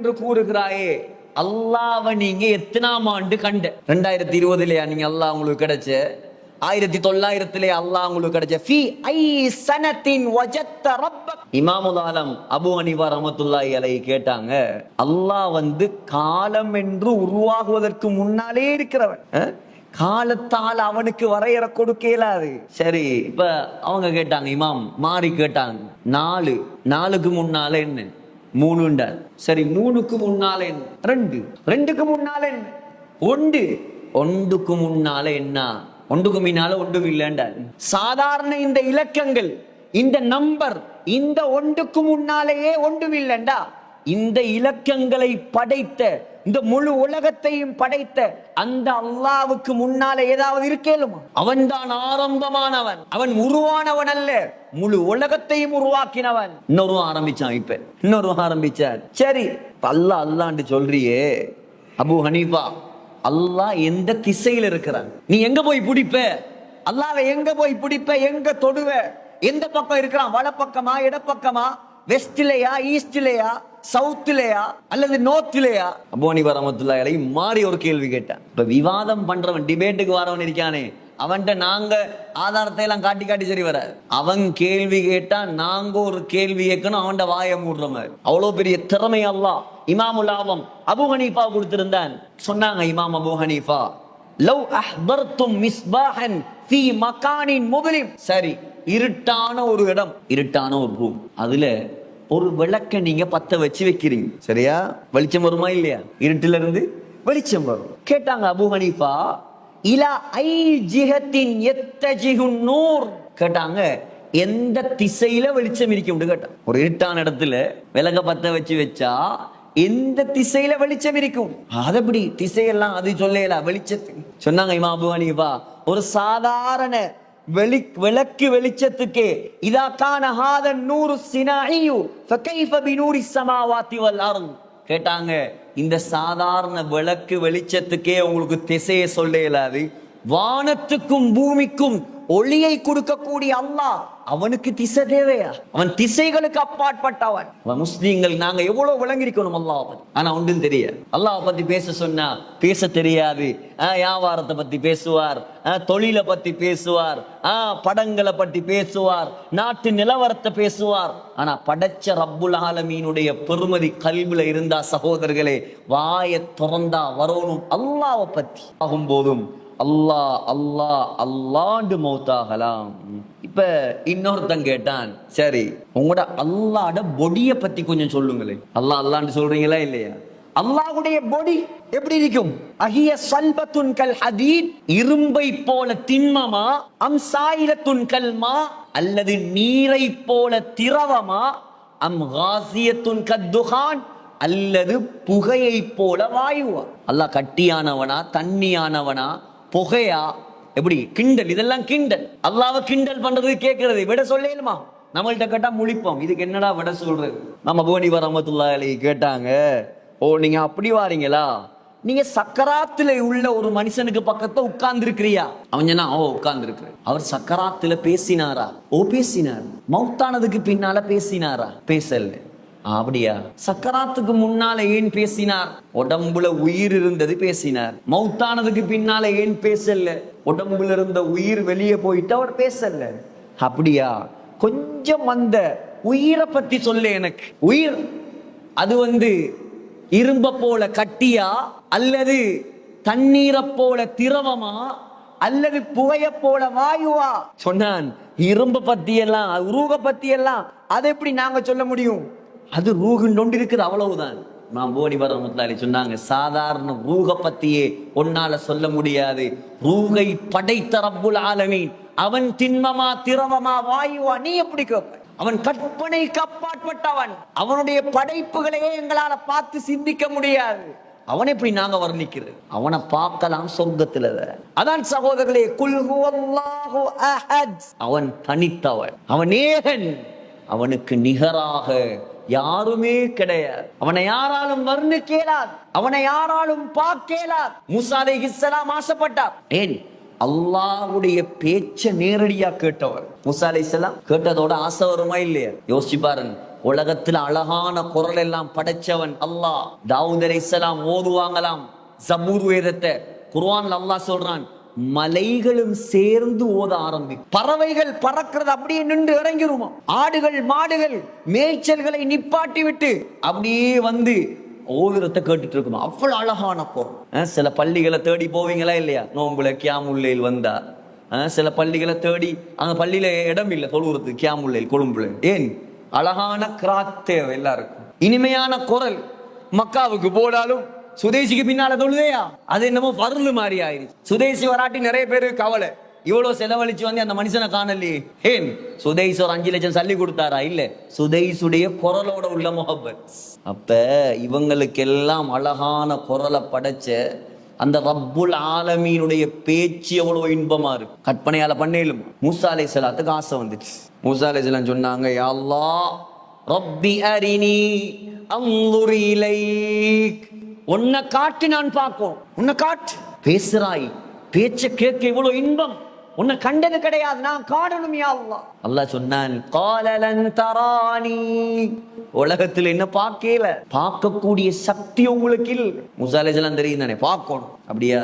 என்று கூறுகிறாயே. அல்லாவை நீங்க எத்தனாம் ஆண்டு கண்ட? ரெண்டாயிரத்தி இருபதுலயா நீங்க அல்லாஹ் உங்களுக்கு கிடைச்ச. ஆயிரத்தி தொள்ளாயிரத்திலே அல்லாஹ் உங்களுக்கு கிடைச்ச. ஃபி ஐ சனத்தின் வஜத்த ரப்ப இமாமுல் ஆலம் அபு ஹனீஃபா ரஹ்மத்துல்லாஹி அலை கேட்டாங்க அல்லாஹ் வந்து காலம் என்று உருவாகுவதற்கு முன்னாலே இருக்கிறவன். காலத்தால் அவனுக்கு வரையற கொடுக்க இயலாது. சரி இப்ப அவங்க கேட்டாங்க இமாம் மாறி கேட்டாங்க. நாலு நாலுக்கு முன்னால என்ன? மூணுண்டார் சரி மூணுக்கு முன்னால என்ன? ரெண்டு. ரெண்டுக்கு முன்னால என்ன? ஒன்று ஒன்றுக்கு முன்னால என்ன? ஒன்றுக்கு முன்னால ஒன்றும் இல்லைண்டார் சாதாரண இந்த இலக்கங்கள் இந்த நம்பர் இந்த ஒன்றுக்கு முன்னாலேயே ஒன்றும் இல்லைண்டா? இந்த இலக்கங்களை படைத்த இந்த முழு உலகத்தையும் படைத்த அந்த அல்லாவுக்கு முன்னால ஏதாவது இருக்கேலுமா? அவன்தான் ஆரம்பமானவன். அவன் உருவானவன் அல்ல முழு உலகத்தையும் உருவாக்கினவன். இன்னொரு ஆரம்பிச்சான் இப்ப. இன்னொரு ஆரம்பிச்சார். சரி. இப்ப அல்லாஹ் அல்லான்னு சொல்றியே. அபு ஹனீஃபா அல்லாஹ் எந்த திசையில இருக்கிறான்? நீ எங்க போய் பிடிப்ப? அல்லாவை எங்க போய் பிடிப்ப? எங்க தொடுவ? எந்த பக்கம் இருக்கிறான்? வலப்பக்கமா இடப்பக்கமா? வெஸ்ட்லயா ஈஸ்ட்லயா? சவுத்திலேயா அல்லது நோர்த்லயா அபோனி வரமத்துல்லாலை மாறி ஒரு கேள்வி கேட்டேன். இப்ப விவாதம் பண்றவன் டிபேட்டுக்கு வரவன் இருக்கானே அவன்கிட்ட நாங்க ஆதாரத்தை எல்லாம் காட்டி காட்டி சரி வர. அவன் கேள்வி கேட்டா நாங்க ஒரு கேள்வி கேட்கணும் அவன்கிட்ட வாயை மூடுற மாதிரி. அவ்வளவு பெரிய திறமை அல்லா. இமாமுல் ஆவம் அபு ஹனீஃபா கொடுத்திருந்தான். சொன்னாங்க இமாம் அபு ஹனீஃபா லவ் அஹ்பர்தும் மிஸ்பாஹன் ஃபீ மகானின் முபலிம். சரி இருட்டான ஒரு இடம் இருட்டான ஒரு ரூம் அதுல ஒரு விளக்க நீங்க பத்த வச்சு வைக்கிறீங்க. சரியா? வெளிச்சம் வருமா இல்லையா? இருட்டுல இருந்து வெளிச்சம் வரும். கேட்டாங்க அபு ஹனீஃபா இலா ஐ ஜிஹத்தின் எத்தஜிகுன் நூர்? கேட்டாங்க எந்த திசையில வெளிச்சம் இருக்கும்? கேட்டான் ஒரு இருட்டான இடத்துல விளக்க பத்த வச்சு வச்சா எந்த திசையில வெளிச்சம் இருக்கும்? அதபடி திசையெல்லாம் அது சொல்லல வெளிச்சத்துக்கு சொன்னாங்க இமா அபு ஹனீஃபா ஒரு சாதாரண வெளி விளக்கு வெளிச்சத்துக்கே இதா கான ஹாதன் நூறு சினாயு ஃபகைஃப பினூரி சமாவாத்தி வல் கேட்டாங்க இந்த சாதாரண விளக்கு வெளிச்சத்துக்கே உங்களுக்கு திசையை சொல்ல இயலாது வானத்துக்கும் பூமிக்கும் ஒளியை கொடுக்கக்கூடிய அல்லாஹ் அவனுக்கு திசை தேவையா? அவன் திசைகளுக்கு அப்பாற்பட்டவன். அவன் முஸ்லீம்கள் நாங்க எவ்வளவு விளங்கிருக்கணும் அல்லாஹ் பத்தி? ஆனா ஒன்றும் தெரியாது. அல்லாஹ் பத்தி பேச சொன்னா பேச தெரியாது. ஆஹ் வியாபாரத்தை பத்தி பேசுவார். ஆஹ் தொழிலை பத்தி பேசுவார். ஆஹ் படங்களை பத்தி பேசுவார். நாட்டு நிலவரத்தை பேசுவார். ஆனா படைச்ச ரப்புல் ஆலமீனுடைய பெருமதி கல்வில இருந்தா சகோதரர்களே வாயை திறந்தா வரணும் அல்லாவை பத்தி. ஆகும் போதும் அல்லாஹ் அல்லாஹ் அல்லாண்டு மௌத்தாகலாம் இப்ப இன்னொருத்தன் கேட்டான் சரி உங்களோட அல்லாட பொடிய பத்தி கொஞ்சம் சொல்லுங்களேன் அல்லா அல்லாண்டு சொல்றீங்களா இல்லையா? அல்லாஹுடைய பொடி எப்படி இருக்கும்? அஹிய சல்பத்துன் கல் ஹதீத் இரும்பை போல திண்மமா அம் சாயிரத்துன் கல்மா அல்லது நீரை போல திரவமா அம் காசியத்துன் கத்துகான் அல்லது புகையை போல வாயுவா? அல்லாஹ் கட்டியானவனா தண்ணியானவனா புகையா? எப்படி? கிண்டல் இதெல்லாம் கிண்டல். அல்லாவ கிண்டல் பண்றது கேட்கறது. விட சொல்லேலுமா? நம்மள்கிட்ட கேட்டா முழிப்போம். இதுக்கு என்னடா விட சொல்றது? நம்ம புவனிவர் ரஹமத்துல்லா அலி கேட்டாங்க. ஓ நீங்க அப்படி வாரீங்களா? நீங்க சக்கராத்துல உள்ள ஒரு மனுஷனுக்கு பக்கத்துல உட்கார்ந்து இருக்கிறியா அவன் சொன்னா ஓ உட்கார்ந்து அவர் சக்கராத்துல பேசினாரா? ஓ பேசினார். மௌத்தானதுக்கு பின்னால பேசினாரா? பேசல. அப்படியா? சக்கராத்துக்கு முன்னால ஏன் பேசினார்? உடம்புல உயிர் இருந்தது பேசினார். மௌத்தானதுக்கு பின்னால ஏன் பேசல? உடம்புல இருந்த உயிர் வெளியே போயிட்டு அவர் பேசல. அப்படியா? கொஞ்சம் அந்த உயிரை பத்தி சொல்ல எனக்கு. உயிர் அது வந்து இரும்ப போல கட்டியா? அல்லது தண்ணீரை போல திரவமா? அல்லது புகைய போல வாயுவா? சொன்னான். இரும்ப பத்தி எல்லாம் உருவ பத்தி எல்லாம் அதை எப்படி நாங்க சொல்ல முடியும்? அது ரூகுன்னு ஒன்று இருக்குது அவ்வளவுதான் நான் போனி வரமத்தாலி சொன்னாங்க சாதாரண ரூக பத்தியே உன்னால சொல்ல முடியாது. ரூகை படைத்த ரப்புல் ஆலமீன். அவன் திண்மமா திரவமா வாயுவா நீ எப்படி கேட்ப அவன் கற்பனைக்கு அப்பாற்பட்டவன் அவனுடைய படைப்புகளையே எங்களால பார்த்து சிந்திக்க முடியாது. அவனை எப்படி நாங்க வர்ணிக்கிறது அவனை பார்க்கலாம் சொர்க்கத்துல அதான் சகோதரர்களே குல் அஹத். அவன் தனித்தவன். அவன் ஏகன் அவனுக்கு நிகராக யாருமே கிடையாது. அவனை யாராலும் வர்ணிக்கலாது அவனை யாராலும் பார்க்கலார் மூசா இஸ்லாம் ஆசைப்பட்டார். ஏன்? அல்லாவுடைய பேச்ச நேரடியா கேட்டவர். மூசா இஸ்லாம் கேட்டதோட ஆசை வருமா இல்லையா? யோசிச்சு பாருங்க. உலகத்துல அழகான குரல் எல்லாம் படைச்சவன் அல்லாஹ். தாவூத் இஸ்லாம் ஓதுவாங்களாம். ஜபூர் வேதத்தை. குர்ஆன்ல அல்லாஹ் சொல்றான் மலைகளும் சேர்ந்து ஓத ஆரம்பிக்கும். பறவைகள் பறக்கிறது அப்படியே நின்று இறங்கிருமா. ஆடுகள் மாடுகள் மேய்ச்சல்களை நிப்பாட்டி விட்டு அப்படியே வந்து ஓதுரத்தை கேட்டுட்டு இருக்கணும் அவ்வளவு அழகான குரல் சில பள்ளிகளை தேடி போவீங்களா இல்லையா? நோம்புல கியாமுல்லையில் வந்தா. சில பள்ளிகளை தேடி அந்த பள்ளியில இடம் இல்லை தொழுவுறதுக்கு கியாமுல்லையில் கொழும்புல. ஏன்? அழகான கிராத்தேவை எல்லாருக்கும். இனிமையான குரல். மக்காவுக்கு போனாலும் சுதேசிக்கு பின்னால தொழுதையா அது என்னமோ பருள் மாதிரி ஆயிடுச்சு. சுதேசி வராட்டி நிறைய பேரு கவலை. இவ்வளவு செலவழிச்சு வந்து அந்த மனுஷனை காணலையே. ஏன்? சுதேஸ் ஒரு அஞ்சு லட்சம் சல்லி கொடுத்தாரா? இல்ல. சுதேசுடைய குரலோட உள்ள முகப்பத் அப்ப இவங்களுக்கெல்லாம் அழகான குரலை படைச்ச அந்த ரப்புல் ஆலமீனுடைய பேச்சு எவ்வளவு இன்பமா இருக்கு. கற்பனையால பண்ணேலும் மூசா அலை சலாத்துக்கு ஆசை வந்துச்சு. மூசா அலை சொன்னாங்க யாழ்லா ரப்பி அரினி அங்குரிலை உன்னை காட்டு நான் பார்க்கும். உன்னை காட்டு. பேசுறாய். பேச்ச கேட்க இவ்வளவு இன்பம். உன்னை கண்டது கிடையாது. நான் காணணும் யா அல்லாஹ். அல்லாஹ் சொன்னான் காலலன் தரானி. உலகத்துல என்ன பார்க்கல? பார்க்கக்கூடிய சக்தி உங்களுக்கு இல்ல. முசாலேஜெல்லாம் தெரியும் தானே? பார்க்கணும். அப்படியா?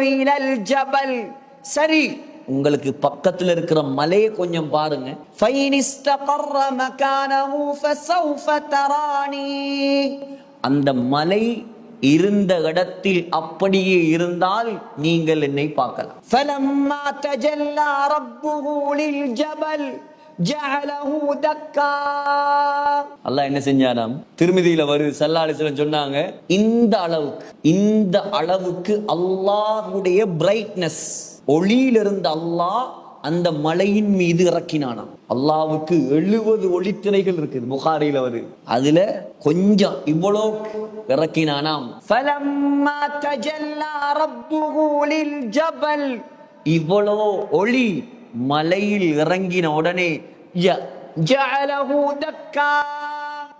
இலல் ஜபல். சரி உங்களுக்கு பக்கத்துல இருக்கிற மலையை கொஞ்சம் பாருங்க. ஃபைனிஸ்தகர்ர மகானஹு ஃபஸௌஃப தரானி. அந்த மலை இருந்த இடத்தில் அப்படியே இருந்தால் நீங்கள் என்னை பார்க்கலாம் فلما تجلى ربه للجبل جعله دكا அல்லாஹ் என்ன செஞ்சானாம் திருமதியில வருது சல்லாலிசலம் சொன்னாங்க இந்த அளவுக்கு இந்த அளவுக்கு அல்லாஹ்வுடைய பிரைட்னஸ் ஒளியிலிருந்த அல்லாஹ் அந்த மலையின் மீது இறக்கினானாம். அல்லாவுக்கு எழுபது ஒளித்திரைகள் இருக்குது புகாரில வருது அதுல கொஞ்சம் இவ்வளோ இறக்கினானாம். இவ்வளோ ஒளி மலையில் இறங்கின உடனே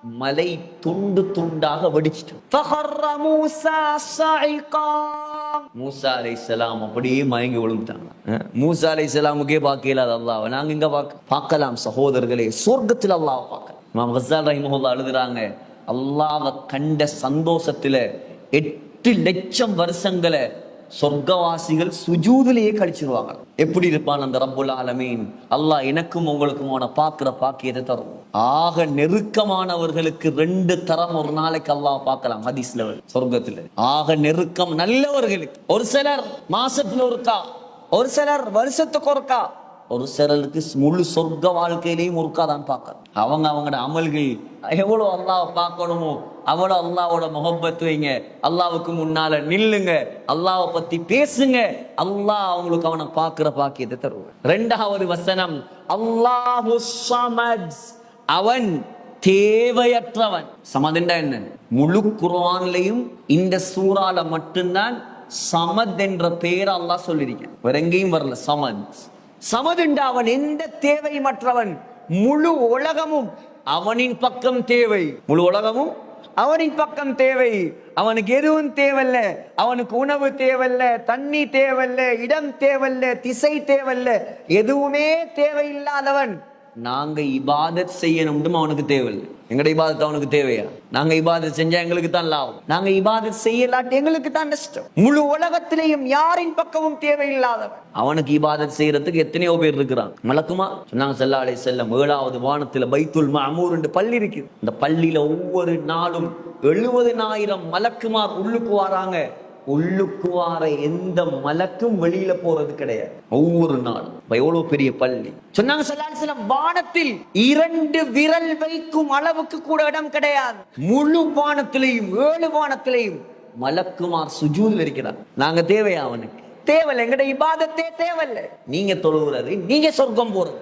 மலை துண்டு துண்டாக வெடிச்சிட்டு. மூசா அலை இஸ்லாம் அப்படியே மயங்கி விழுந்துட்டாங்க. மூசா அலை இஸ்லாமுக்கே பார்க்க இல்லாத அல்லாவை நாங்க இங்க பார்க்க பார்க்கலாம் சகோதரர்களே. சொர்க்கத்தில் அல்லாவை பார்க்கலாம் மாம் ஹசால் ரஹிமஹுல்லா எழுதுறாங்க அல்லாவை கண்ட சந்தோஷத்தில் எட்டு லட்சம் வருஷங்களை சொர்க்கவாசிகள் சுஜூதிலேயே கழிச்சிருவாங்க எப்படி இருப்பான் அந்த ரப்புல் ஆலமீன்? அல்லாஹ் எனக்கும் உங்களுக்கும் அவனை பார்க்கிற பாக்கியத்தை தரும். ஆக நெருக்கமானவர்களுக்கு ரெண்டு தரம் ஒரு நாளைக்கு அல்லாஹ் பார்க்கலாம் ஹதீஸ்ல சொர்க்கத்துல. ஆக நெருக்கம் நல்லவர்களுக்கு. ஒரு சிலர் மாசத்துல ஒருக்கா. ஒரு சிலர் வருஷத்துக்கு ஒருக்கா. ஒரு சிலருக்கு முழு சொர்க்க வாழ்க்கையிலையும் ஒருக்கா தான் பார்க்கணும். அவங்க அவங்களோட அமல்கள் எவ்வளவு அல்லாஹ் பார்க்கணுமோ அவ்வளோ அல்லாவோட முகப்பத் வைங்க. அல்லாவுக்கு முன்னால நில்லுங்க. அல்லாவை பத்தி பேசுங்க. அல்லாஹ் அவங்களுக்கு அவனை பார்க்குற பாக்கியத்தை தருவான் ரெண்டாவது வசனம் அல்லாஹு அவன் தேவையற்றவன். சமதுண்டா என்ன? முழு குரான்லையும் இந்த சூறால மட்டும்தான் சமத் என்ற பெயர் அல்லாஹ் சொல்லியிருக்கேன். வேற எங்கேயும் வரல சமத் சமதுண்டா அவன் எந்த தேவை மற்றவன் முழு உலகமும் அவனின் பக்கம் தேவை. முழு உலகமும் அவனின் பக்கம் தேவை. அவனுக்கு எதுவும் தேவையில்ல. அவனுக்கு உணவு தேவையில்ல. தண்ணி தேவையில்ல. இடம் தேவையில்ல. திசை தேவையில்ல. எதுவுமே தேவையில்லாதவன். நாங்க இபாதத் செய்யணும்னு அவனுக்கு தேவையில்லை. எங்கட இபாதத்தை அவனுக்கு தேவையா? நாங்க இபாதத் செஞ்சா எங்களுக்கு தான் லாபம். நாங்க இபாதத் செய்யலாட்டி எங்களுக்கு தான் நஷ்டம். முழு உலகத்திலையும் யாரின் பக்கமும் தேவையில்லாதவன். அவனுக்கு இபாதத் செய்யறதுக்கு எத்தனையோ பேர் இருக்கிறான் மலக்குமா? சொன்னாங்க செல்லா அலை செல்லம் ஏழாவது வானத்துல பைத்துல் மாமூர் என்று பள்ளி இருக்குது. இந்த பள்ளியில ஒவ்வொரு நாளும் எழுபதினாயிரம் மலக்குமார் உள்ளுக்கு வராங்க. உள்ளுக்கு வார எந்த மலக்கும் வெளியில போறது கிடையாது. ஒவ்வொரு நாளும். எவ்வளவு பெரிய பள்ளி? சொன்னாங்க ஸல்லல்லாஹு அலைஹி வானத்தில் இரண்டு விரல் வைக்கும் அளவுக்கு கூட இடம் கிடையாது. முழு வானத்திலையும் ஏழு வானத்திலையும் மலக்குமார் சுஜூதில் இருக்கிறார். நாங்க தேவையா அவனுக்கு? தேவையில்லை. எங்கட இபாதத்தே தேவையில்லை. நீங்க தொழுகிறது நீங்க சொர்க்கம் போறது.